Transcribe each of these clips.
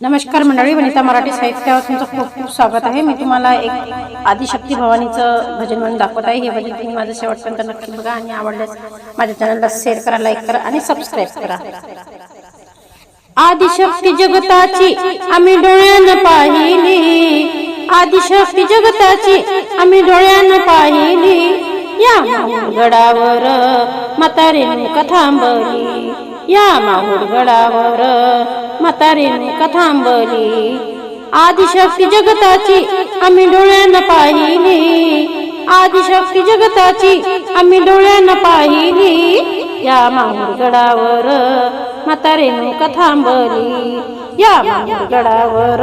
नमस्कार मंडळी वनिता मराठी साहित्यावर तुमचं खूप खूप स्वागत आहे. मी तुम्हाला एक आदिशक्ती भवानीचं भजन म्हणून दाखवत आहे. हे भजन तुम्ही माझं शेवटपर्यंत नक्की बघा आणि आवडल्यास माझ्या चॅनलला शेअर करा लाईक करा आणि सबस्क्राईब करा. आदिशक्ती जगताची आम्ही डोळ्यानं पाहिली. आदिशक्ती जगताची आम्ही डोळ्यानं पाहिली. या गडावर म्हातारीने कथांबली या माहूर गडावर म्हातारीने कथांबली. आदिशक्ती जगताची आम्ही डोळ्यानं पाहिली. आदिशक्ती जगताची आम्ही डोळ्यानं पाहिली. या माहूर गडावर म्हातारीने कथांबली. या माहूर गडावर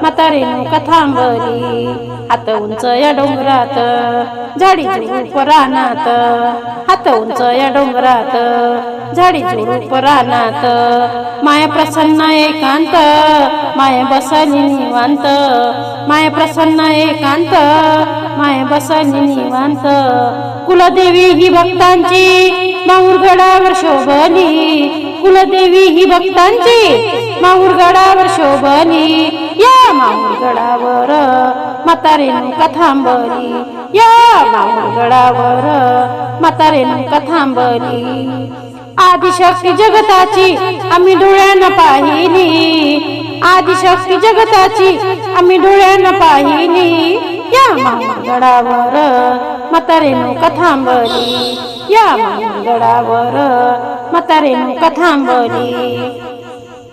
म्हातारीने कथांबली. हात उंच या डोंगरात झाडी झुडूप रानात हात उंच या डोंगरात झाडी झुडूप रानात. माया प्रसन्न एकांत माया बसली निवांत. माया प्रसन्न एकांत माया बसली निवांत. कुलदेवी ही भक्तांची माहूरगडावर शोभली. कुलदेवी ही भक्तांची माहूरगडावर शोभली. या माहूरगडावर म्हातारेनु कथांबरी. या माहूरगडावर म्हातारेनु कथांबरी. आदिशक्ती जगताची आम्ही डोळ्यानं पाहिली. आदिशक्ती जगताची आम्ही डोळ्यानं पाहिली. या माहूरगडावर म्हातारेनु कथांबरी. या माहूरगडावर म्हातारेनु कथांबली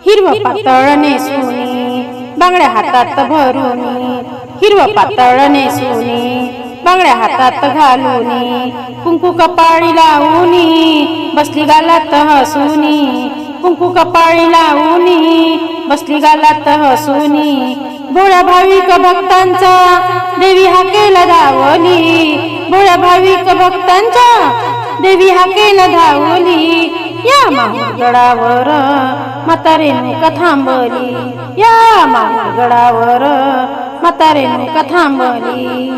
हिरव पातळ नेसुनी बांगड्या हातात भरून हिरव पातळ नेसुनी बांगड्या हातात घालून कुंकू कपाळी लावूनी बसली गालात हसूनी कुंकू कपाळी लावून बसली गालात हसूनी भोळ्या भाविक भक्तांचा देवी हा केला धावली भोळ्या भाविक भक्तांचा देवी हा केला धावली या महागडावर म्हातारेने कथांबली या महागडावर म्हातारेने कथांबली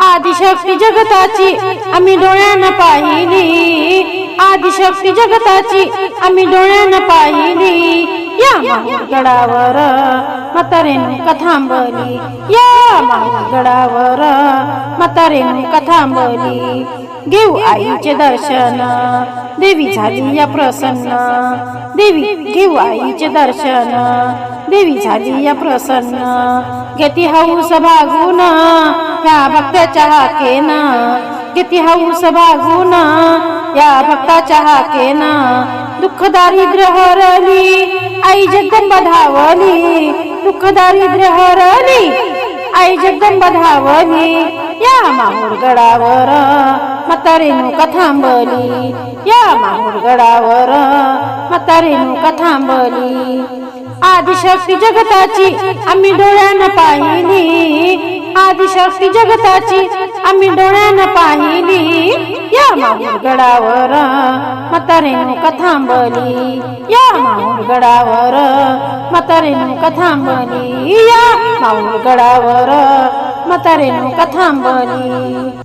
आदिशक्ती जगताची आम्ही डोळ्यानं पाहिली. आदिशक्ती जगताची आम्ही डोळ्यानं पाहिली. या महागडावर म्हातारेने कथांबली या महागडावर म्हातारेने कथांबली घेऊ आईचे दर्शन. देवी झाली या प्रसन्न. देवी घेऊ आईचे दर्शन. देवी झाली या प्रसन्न. घेती हौस भागून ह्या भक्ताच्या हाकेन. घेती हौस भागून या भक्ताच्या हाकेन. दुःख दारिद्र्य हरली आई जगदंबा धावली. दुःख दारिद्र्य हरली आई जगदंबा धावली. या माहूर गडावर म्हातारीनु कथांबली या माहुरगडावर म्हातारीनु कथांबली. आदिशक्ती जगताची आम्ही डोळ्यानं पाहिली. आदिशक्ती जगताची आम्ही डोळ्यानं पाहिली. या माहुरगडावर म्हातारीनु कथांबली या माहुरगडावर म्हातारीनु कथांबली. या माहुरगडावर म्हातारीनु कथांबली.